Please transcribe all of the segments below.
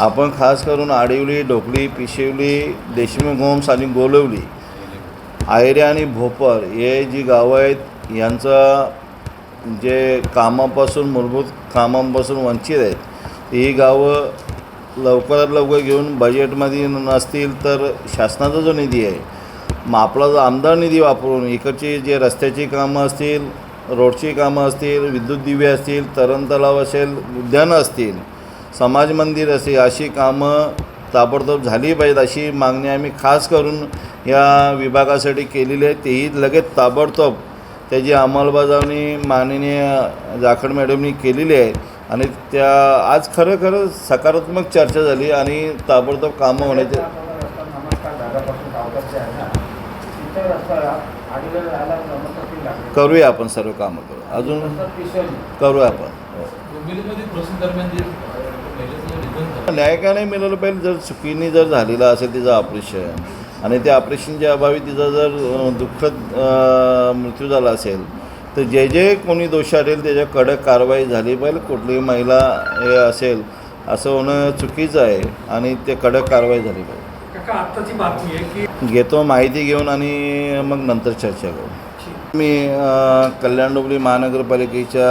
आपण खास करून आडिवली ढोकली पिशिवली देशमुख होम्स आणि गोलवली आयरे आणि भोपर हे जी गावं आहेत यांचं जे कामापासून मूलभूत कामांपासून वंचित आहेत ही गावं लवकरात लवकर घेऊन बजेटमध्ये नसतील तर शासनाचा जो निधी आहे मग आपला जो आमदार निधी वापरून इकडची जे रस्त्याची कामं असतील रोडची कामं असतील विद्युत दिवे असतील तरण तलाव असेल उद्यानं असतील समाज मंदिर असेल अशी कामं ताबडतोब झाली पाहिजेत अशी मागणी आम्ही खास करून या विभागासाठी केलेली आहे. तेही लगेच ताबडतोब त्याची अंमलबजावणी माननीय जाखड मॅडमनी केलेली आहे. आणि त्या आज खरं खरं सकारात्मक चर्चा झाली आणि ताबडतोब कामं होण्याचे करूया आपण सर्व कामं करू. अजून करूया आपण. नाही मिळालं पाहिजे जर चुकीने जर झालेलं असेल तिचं ऑपरेशन आणि त्या ऑपरेशनच्या अभावी तिचा जर दुःखद मृत्यू झाला असेल तर जे जे कोणी दोष आढळेल त्याच्या कडक कारवाई झाली पाहिजे कुठलीही महिला हे असेल असं होणं चुकीचं आहे आणि ते कडक कारवाई झाली पाहिजे. काका आत्ताची बातमी आहे की घेतो माहिती घेऊन आणि मग नंतर चर्चा करू. मी कल्याण डोंबिवली महानगरपालिकेच्या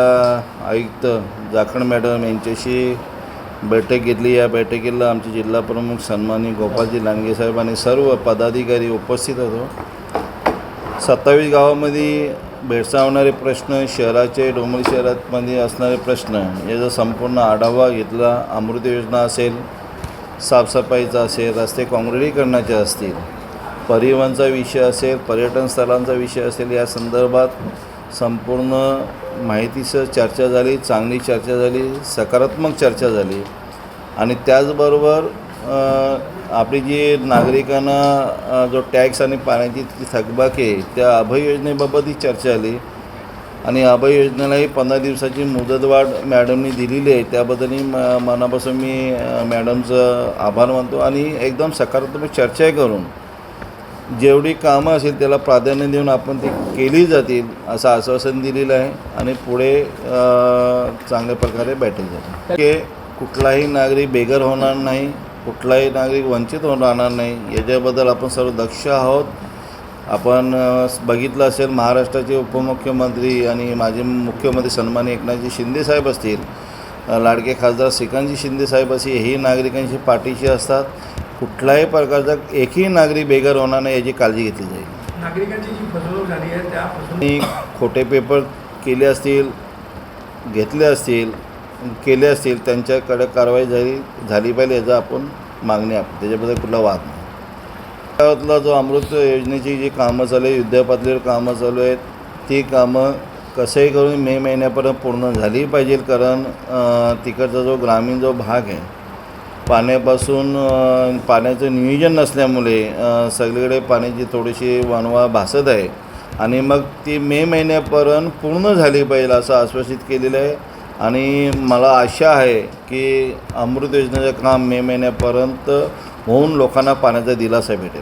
आयुक्त जाखड मॅडम यांच्याशी बैठक घेतली. या बैठकीला आमचे जिल्हा प्रमुख सन्मानी गोपालजी लांडगे साहेब आणि सर्व पदाधिकारी उपस्थित होतो. सत्तावीस गावामध्ये भेडसावणारे प्रश्न शहराचे डोंगरी शहरामध्ये असणारे प्रश्न याचा संपूर्ण आढावा घेतला. अमृत योजना असेल साफसफाईचा असेल रस्ते काँक्रिटीकरणाचे असतील परिवहनचा विषय असेल पर्यटन स्थळांचा विषय असेल या संदर्भात संपूर्ण माहितीसह चर्चा झाली चांगली चर्चा झाली सकारात्मक चर्चा झाली. आणि त्याचबरोबर आपली जी नागरिकांना जो टॅक्स आणि पाण्याची जी थकबाकी आहे त्या अभय योजनेबाबतही चर्चा झाली आणि अभय योजनेलाही पंधरा दिवसाची मुदतवाढ मॅडमनी दिलेली आहे. त्याबद्दलही म मनापासून मी मॅडमचं आभार मानतो. आणि एकदम सकारात्मक चर्चाही करून जेवढी कामं असेल त्याला प्राधान्य देऊन आपण ती केली जातील असं आश्वासन दिलेलं आहे आणि पुढे चांगल्या प्रकारे बॅटल जातील. की कुठलाही नागरिक बेघर होणार नाही कुठलाही नागरिक वंचित होऊन राहणार नाही याच्याबद्दल आपण सर्व दक्ष आहोत. आपण बघितलं असेल महाराष्ट्राचे उपमुख्यमंत्री आणि माजी मुख्यमंत्री सन्मानी एकनाथजी शिंदेसाहेब असतील लाडके खासदार श्रीकांतजी शिंदेसाहेब असे हेही नागरिकांशी पाठीशी असतात. कुठल्याही प्रकारचा एकही नागरिक बेघर होणार नाही याची काळजी घेतली जाईल. नागरिकांची जी फसवणूक झाली आहे त्या फसवणूक खोटे पेपर केले असतील घेतले असतील केले असतील त्यांच्याकडे कारवाई झाली झाली पाहिजे याचा आपण मागणी आहे. त्याच्याबद्दल कुठला वाद नाही. गावातला जो अमृत योजनेची जी कामं चालू आहे युद्धपातळीवर कामं चालू आहेत ती कामं कसंही करून मे महिन्यापर्यंत पूर्ण झाली पाहिजे कारण तिकडचा जो ग्रामीण जो भाग आहे पाण्यापासून पाण्याचं नियोजन नसल्यामुळे सगळीकडे पाण्याची थोडीशी वणवा भासत आहे. आणि मग ती मे महिन्यापर्यंत पूर्ण झाली पाहिजे असं आश्वासित केलेलं आहे. आणि मला आशा आहे की अमृत योजनेचं काम मे महिन्यापर्यंत होऊन लोकांना पाण्याचा दिलासा भेटेल.